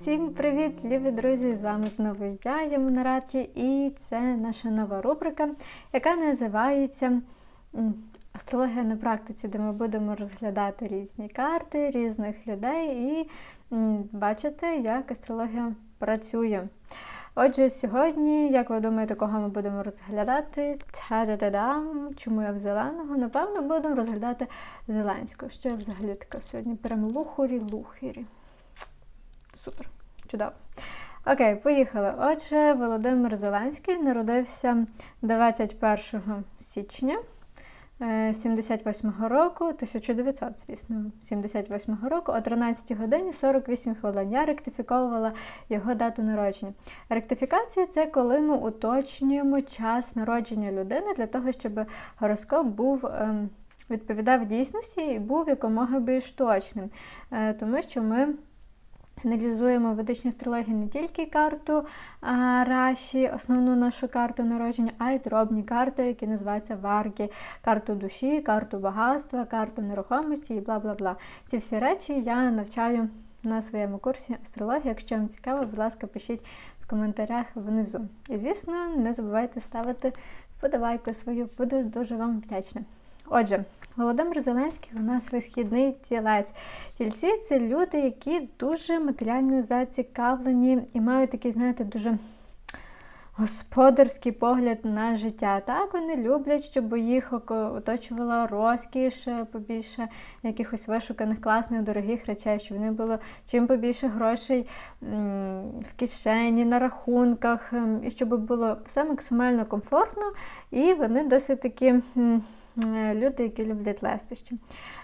Всім привіт, любі друзі! З вами знову я, Ямунараті, і це наша нова рубрика, яка називається Астрологія на практиці, де ми будемо розглядати різні карти різних людей і бачити, як астрологія працює. Отже, сьогодні, як ви думаєте, кого ми будемо розглядати? Та-да-да-дам! Чому я в зеленого? Напевно, будемо розглядати Зеленського. Що я взагалі така сьогодні? Прям лухурі-лухірі. Супер, чудово. Окей, поїхали. Отже, Володимир Зеленський народився 21 січня 78-го року, 1900, звісно, 78-го року, о 13 годині 48 хвилин. Я ректифіковувала його дату народження. Ректифікація це коли ми уточнюємо час народження людини для того, щоб гороскоп був. ем, Відповідав дійсності і був якомога більш точним, Е, тому що ми Аналізуємо в ведичній астрології не тільки карту а, Раші, основну нашу карту народження, а й дробні карти, які називаються варки, карту душі, карту багатства, карту нерухомості і бла бла бла. Ці всі речі я навчаю на своєму курсі астрології. Якщо вам цікаво, будь ласка, пишіть в коментарях внизу. І, звісно, не забувайте ставити вподобайку свою, буду дуже вам вдячна. Отже, Володимир Зеленський у нас висхідний тілець. Тільці це люди, які дуже матеріально зацікавлені і мають такий, знаєте, дуже господарський погляд на життя. Так, вони люблять, щоб їх оточувала розкіш, е, побільше якихось вишуканих, класних, дорогих речей, щоб вони було чим побільше грошей в кишені, на рахунках, ем, і щоб було все максимально комфортно, і вони досить такі. Е, Люди, які люблять лестощі.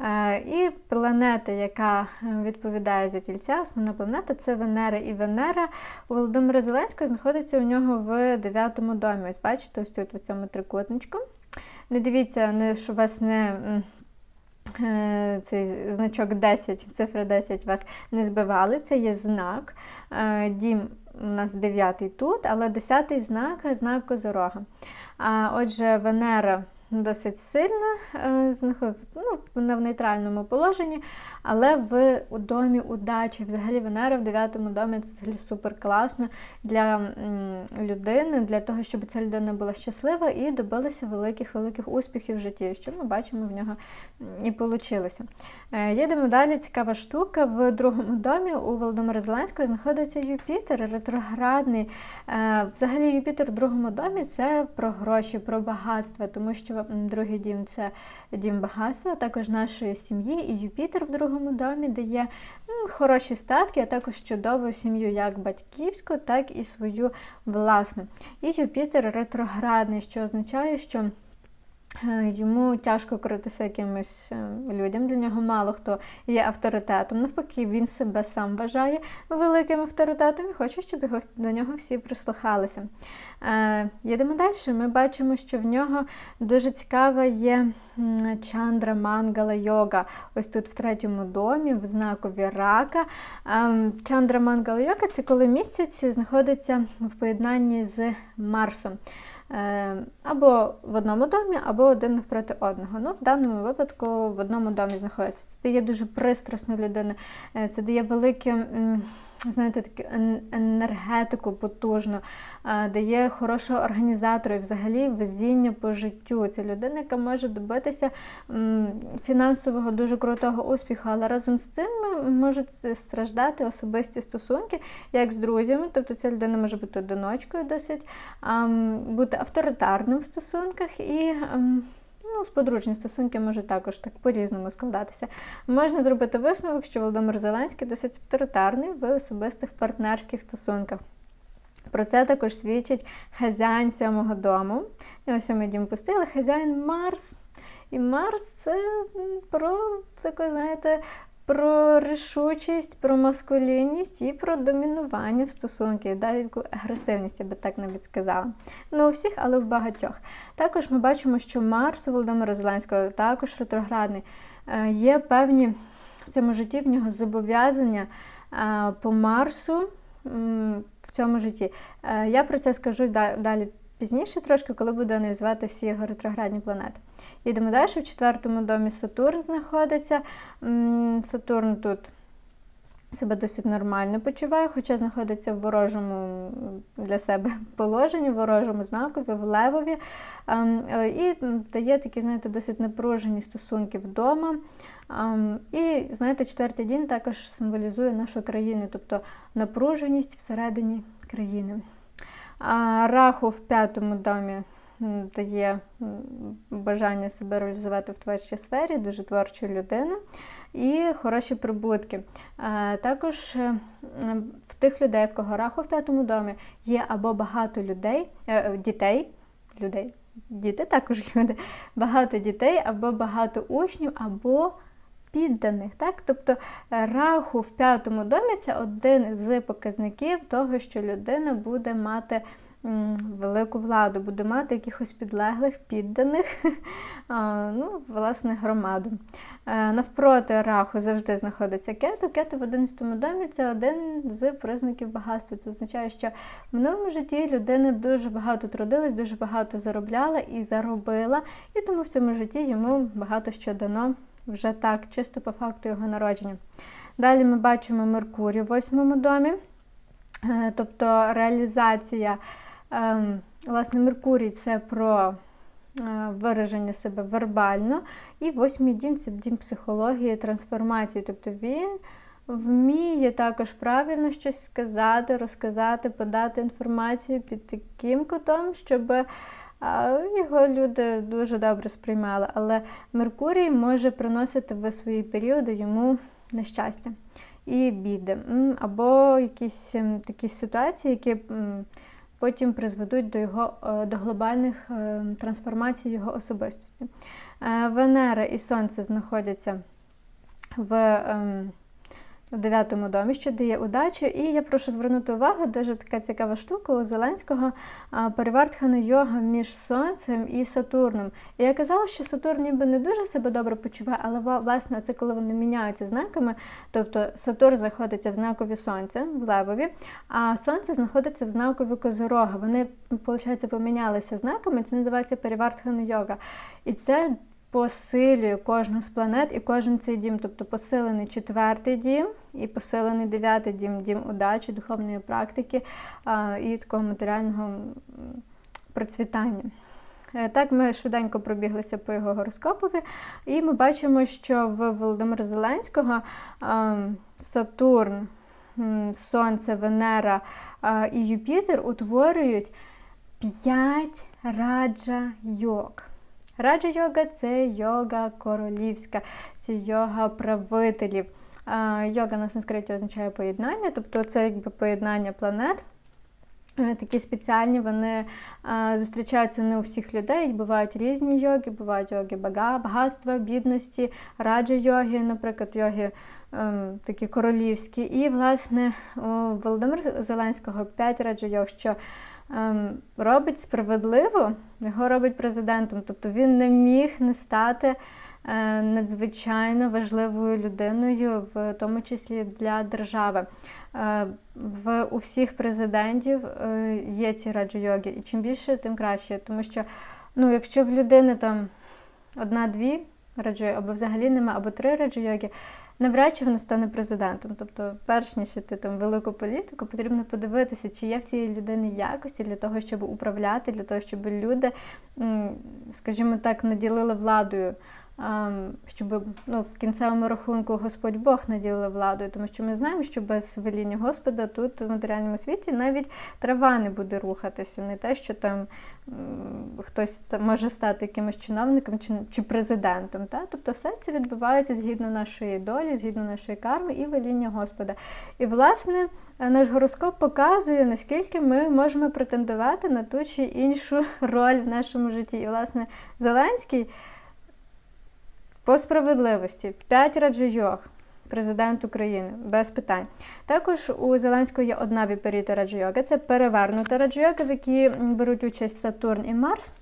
Е, І планета, яка е, відповідає за тільця, основна планета це Венера. І Венера у Володимира Зеленського знаходиться у нього в дев'ятому домі. Ось бачите, ось тут в цьому трикутничку. Не дивіться, що у вас не. Цей значок 10, цифра 10 вас не збивали. Це є знак. Дім у нас 9 тут, але 10 знак знак Козорога. А отже, Венера досить сильна, е, ну, вона в нейтральному положенні, але в домі удачі. Взагалі Венера в 9 домі це взагалі супер класно для людини, для того, щоб ця людина була щаслива і добилася великих-великих успіхів в житті, що ми бачимо в нього і вийшло. Е, Їдемо далі. Цікава штука. В другому домі у Володимира Зеленського знаходиться Юпітер, ретроградний. Е, Взагалі, Юпітер в другому домі це про гроші, про багатство, тому що другий дім це дім багатства, також нашої сім'ї. І Юпітер в другому домі дає хороші статки, а також чудову сім'ю, як батьківську, так і свою власну. І Юпітер ретроградний, що означає, що Йому тяжко коритися якимось е, людям, для нього мало хто є авторитетом. Навпаки, він себе сам вважає великим авторитетом і хоче, щоб його до нього всі прислухалися. Е, Їдемо далі. Ми бачимо, що в нього дуже цікава є чандра мангала йога. Ось тут в третьому домі, в знакові рака. Чандра мангала йога це коли місяць знаходиться в поєднанні з Марсом. Е, Або в одному домі, або один навпроти одного. Ну, в даному випадку в одному домі знаходиться. Це дає дуже пристрасну людину, е, це дає велике. Знаєте, таку ен- енергетику потужну, е, дає хорошого організатора і взагалі везіння по життю. Це людина, яка може добитися фінансового дуже крутого успіху, але разом з цим можуть страждати особисті стосунки, як з друзями. Тобто ця людина може бути одиночкою досить, бути авторитарним в стосунках і. Ну, сподружні стосунки можуть також так по-різному складатися. Можна зробити висновок, що Володимир Зеленський досить авторитарний в особистих партнерських стосунках. Про це також свідчить хазяїн сьомого дому. Його сьомий дім пустили, хазяїн Марс. І Марс це про таку, знаєте, про рішучість, про маскулінність і про домінування в стосунки, да, таку агресивність, я би так навіть сказала. Не у всіх, але в багатьох. Також ми бачимо, що Марс у Володимира Зеленського також ретроградний. Е, Є певні в цьому житті в нього зобов'язання е, по Марсу в цьому житті. Е, Я про це скажу далі пізніше, трошки, коли буду аналізувати всі його ретроградні планети. Йдемо далі. В четвертому домі Сатурн знаходиться. Сатурн тут себе досить нормально почуває, хоча знаходиться в ворожому для себе положенні, в ворожому знакові, в левові. Ем, е, І дає такі, знаєте, досить напружені стосунки вдома. Ем, І, знаєте, четвертий день також символізує нашу країну, тобто напруженість всередині країни. Раху в п'ятому домі дає бажання себе реалізувати в творчій сфері, дуже творчу людину і хороші прибутки. Також е, в тих людей, в кого раху в п'ятому домі, є або багато людей, е, е, дітей, людей, діти також люди, багато дітей, або багато учнів, або підданих. Так? Тобто е, раху в п'ятому домі це один з показників того, що людина буде мати велику владу, буде мати якихось підлеглих, підданих, ну, власне, громаду. Е, Навпроти раху завжди знаходиться кету. Кету в 11 домі це один з признаків багатства. Це означає, що в минулому житті людина дуже багато трудилась, дуже багато заробляла і заробила, і тому в цьому житті йому багато що дано вже так, чисто по факту його народження. Далі ми бачимо Меркурій в восьмому домі, Е, тобто реалізація, ем, власне, Меркурій це про е, вираження себе вербально, і восьмий дім це дім психології, трансформації. Тобто він вміє також правильно щось сказати, розказати, подати інформацію під таким кутом, щоб його люди дуже добре сприймали. Але Меркурій може приносити в свої періоди йому нещастя і біди, або якісь ем, такі ситуації, які потім призведуть до його е, до глобальних е, трансформацій його особистості. Е, Венера і Сонце знаходяться в ем, в дев'ятому домі, що дає удачу. І я прошу звернути увагу, дуже така цікава штука у Зеленського перевертхана йога між Сонцем і Сатурном. І я казала, що Сатурн ніби не дуже себе добре почуває, але власне це коли вони міняються знаками. Тобто Сатурн знаходиться в знакові Сонця, в Левові, а Сонце знаходиться в знакові Козорога. Вони, виходить, помінялися знаками, це називається перевертхана йога. І це посилює кожну з планет і кожен цей дім, тобто посилений четвертий дім і посилений дев'ятий дім, дім удачі, духовної практики і такого матеріального процвітання. Е, Так, ми швиденько пробіглися по його гороскопові, і ми бачимо, що в Володимира Зеленського Сатурн, Сонце, Венера і Юпітер утворюють п'ять раджа йог. Раджа йога це йога королівська, це йога правителів. Йога на санскриті означає поєднання, тобто це якби поєднання планет. Е, Такі спеціальні, вони зустрічаються не у всіх людей. Бувають різні йоги, бувають йоги бага, багатства, бідності, раджа йоги, наприклад, йоги ем, такі королівські. І, власне, у Володимира Зеленського п'ять раджа йог, що ем, робить справедливо, його робить президентом. Тобто він не міг не стати е, надзвичайно важливою людиною, в тому числі для держави. Е, В у всіх президентів е, є ці раджа-йоги, і чим більше, тим краще. Тому що, ну, якщо в людини там одна-дві раджа або взагалі нема, або три раджа-йоги, навряд чи вона стане президентом. Тобто, перш ніж ти там велику політику, потрібно подивитися, чи є в цій людини якості для того, щоб управляти, для того, щоб люди, скажімо так, наділили владою. Щоб ну, в кінцевому рахунку Господь Бог наділив владою, тому що ми знаємо, що без веління Господа тут в матеріальному світі навіть трава не буде рухатися, не те, що там хтось може стати якимось чиновником чи, чи президентом. Та? Тобто все це відбувається згідно нашої долі, згідно нашої карми і веління Господа. І, власне, наш гороскоп показує, наскільки ми можемо претендувати на ту чи іншу роль в нашому житті. І, власне, Зеленський по справедливості 5 раджайог. Президент України без питань. Також у Зеленського є одна віперіта раджайога. Це перевернута раджайога, в якій беруть участь Сатурн і Марс,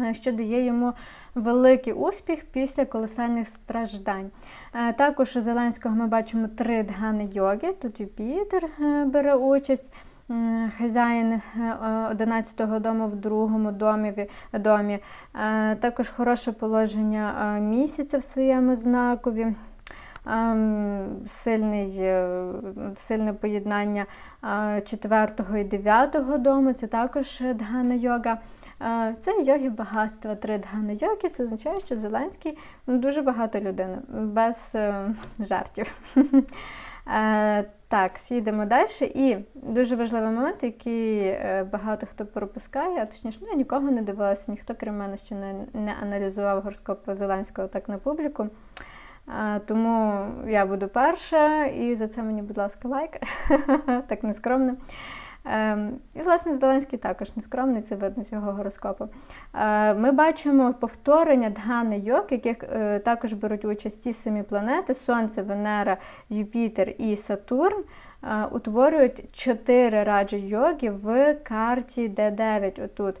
е, що дає йому великий успіх після колосальних страждань. Е, Також у Зеленського ми бачимо три дгани йоги. Тут Юпітер е, бере участь. М, Хазяїн е, е, 11-го дому в другому домі, домі. Е, Також хороше положення е, місяця в своєму знакові. ем, сильний, е, сильне поєднання е, четвертого і дев'ятого дому. Це також дгана йога. Е, Це йоги багатства, три дгана йоги. Це означає, що Зеленський ну, дуже багато людини, без е, жартів. Е, Так, їдемо далі. І дуже важливий момент, який е, багато хто пропускає, а точніше, ну, я нікого не дивилася, ніхто крім мене ще не, не аналізував гороскоп Зеленського так на публіку. Е, Тому я буду перша, і за це мені, будь ласка, лайк. так нескромно. Ем, І, власне, Зеленський також нескромний, це видно з його гороскопу. Е, Ми бачимо повторення дгани йог, яких е, також беруть участь ті самі планети: Сонце, Венера, Юпітер і Сатурн. е, Утворюють чотири раджі йоги в карті Д9. Отут.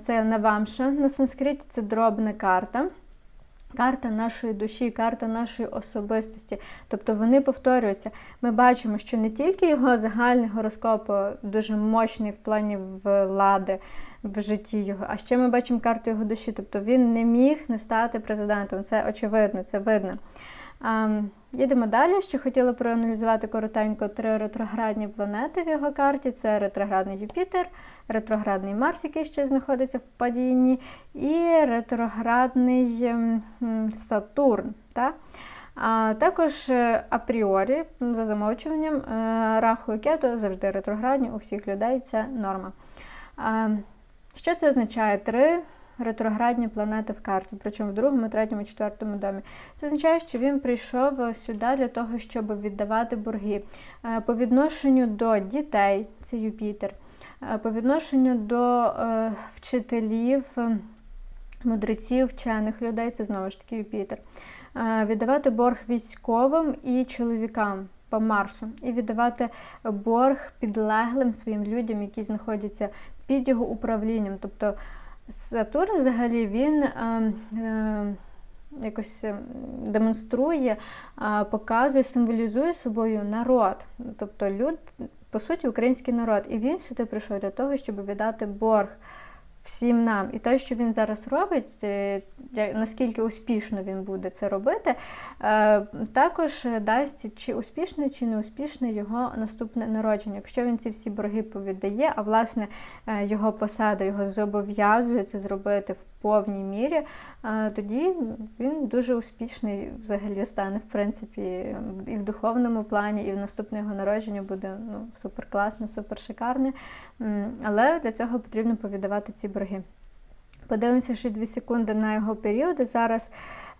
Це Навамша на санскриті, це дробна карта. Карта нашої душі, карта нашої особистості. Тобто вони повторюються. Ми бачимо, що не тільки його загальний гороскоп е, дуже мощний в плані влади в житті його, а ще ми бачимо карту його душі. Тобто він не міг не стати президентом. Це очевидно, це видно. Ем, Їдемо далі. Ще хотіла проаналізувати коротенько три ретроградні планети в його карті: це ретроградний Юпітер, ретроградний Марс, який ще знаходиться в падінні, і ретроградний ем, Сатурн. Та? А також е, апріорі, за замовчуванням, е, Раху і Кету завжди ретроградні, у всіх людей це норма. Що це означає? Три ретроградні планети в карті, причому в другому, третьому, четвертому домі. Це означає, що він прийшов сюди для того, щоб віддавати борги. Е, По відношенню до дітей, це Юпітер, е, по відношенню до е, вчителів, е, мудреців, вчених людей, це знову ж таки Юпітер. Е, Віддавати борг військовим і чоловікам. По Марсу і віддавати борг підлеглим своїм людям, які знаходяться під його управлінням. Тобто Сатурн взагалі він е, е, якось е, демонструє, е, показує, символізує собою народ, тобто люд, по суті, український народ. І він сюди прийшов для того, щоб віддати борг всім нам. І те, що він зараз робить, е, наскільки успішно він буде це робити, е, також дасть чи успішне, чи не успішне його наступне народження. Якщо він ці всі борги повіддає, а власне е, його посада його зобов'язує це зробити в повній мірі, е, тоді він дуже успішний взагалі стане, в принципі, і в духовному плані, і в наступне його народження буде ну, супер шикарне. Але для цього потрібно повіддавати ці борги. Подивимося ще 2 секунди на його періоди. Зараз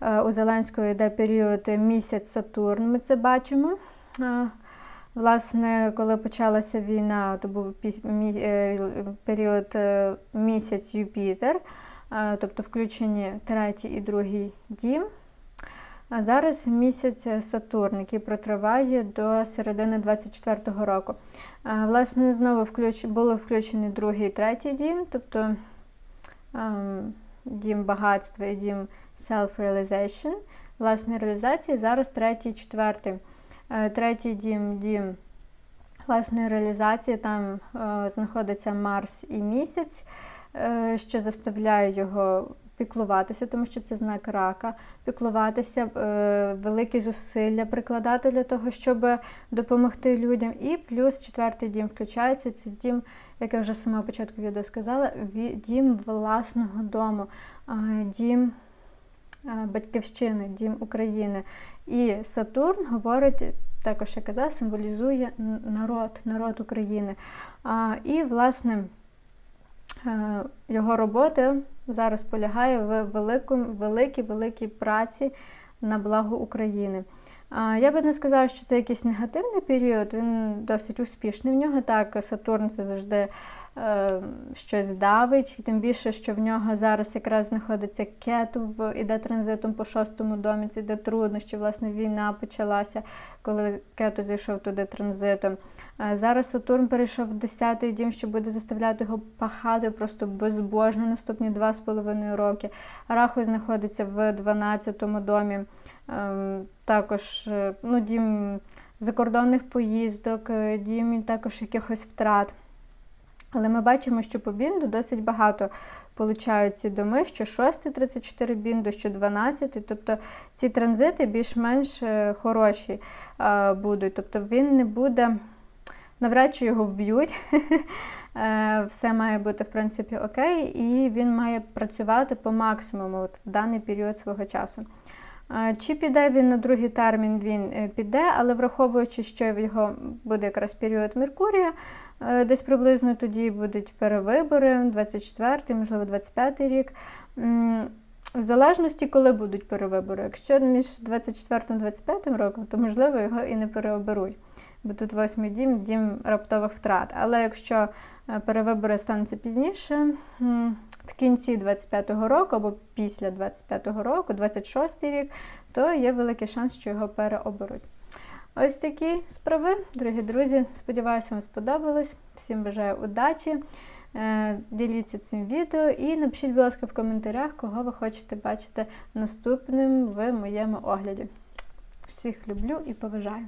е, у Зеленського йде період місяць Сатурн, ми це бачимо. Е, Власне, коли почалася війна, то був період місяць Юпітер, тобто включені третій і другий дім. А зараз місяць Сатурн, який протриває до середини 24-го року. Власне, знову включ... були включені другий і третій дім, тобто дім багатства і дім self-realization, власної реалізації. Зараз третій і четвертий. Третій дім дім власної реалізації, там е, знаходиться Марс і місяць, що заставляє його піклуватися, тому що це знак рака, піклуватися, е, великі зусилля прикладати для того, щоб допомогти людям. І плюс четвертий дім включається. Це дім, як я вже з самого початку відео сказала, дім власного дому, е, дім е, батьківщини, дім України. І Сатурн говорить. Також, я казала, символізує народ, народ України. І, власне, е, його робота зараз полягає в великій, великій праці на благо України. Я би не сказала, що це якийсь негативний період, він досить успішний в нього. Так, Сатурн це завжди е, щось давить, і тим більше, що в нього зараз якраз знаходиться кету, в, іде транзитом по шостому домі, це йде труднощі, власне, війна почалася, коли кету зійшов туди транзитом. Е, Зараз Сатурн перейшов в 10-й дім, що буде заставляти його пахати просто безбожно наступні 2,5 роки. Раху знаходиться в 12-му домі. Ем, Також е, ну, дім закордонних поїздок, е, дім також якихось втрат. Але ми бачимо, що по бінду досить багато получають ці доми, що 6 34 бінду, що 12. Тобто ці транзити більш-менш е, хороші е, будуть. Тобто він не буде, навряд чи його вб'ють. Е, Все має бути в принципі окей, і він має працювати по максимуму в даний період свого часу. Чи піде він на другий термін, він е, піде, але враховуючи, що в його буде якраз період Меркурія, е, десь приблизно тоді будуть перевибори, 24-й, можливо, 25-й рік. В залежності, коли будуть перевибори. Якщо між 24-25 роком, то можливо його і не переоберуть. Бо тут восьмий дім, дім раптових втрат. Але якщо е, перевибори стануться пізніше, в кінці 25-го року або після 25-го року, 26-й рік, то є великий шанс, що його переоберуть. Ось такі справи, дорогі друзі. Сподіваюся, вам сподобалось. Всім бажаю удачі. Е, Діліться цим відео і напишіть, будь ласка, в коментарях, кого ви хочете бачити наступним в моєму огляді. Всіх люблю і поважаю.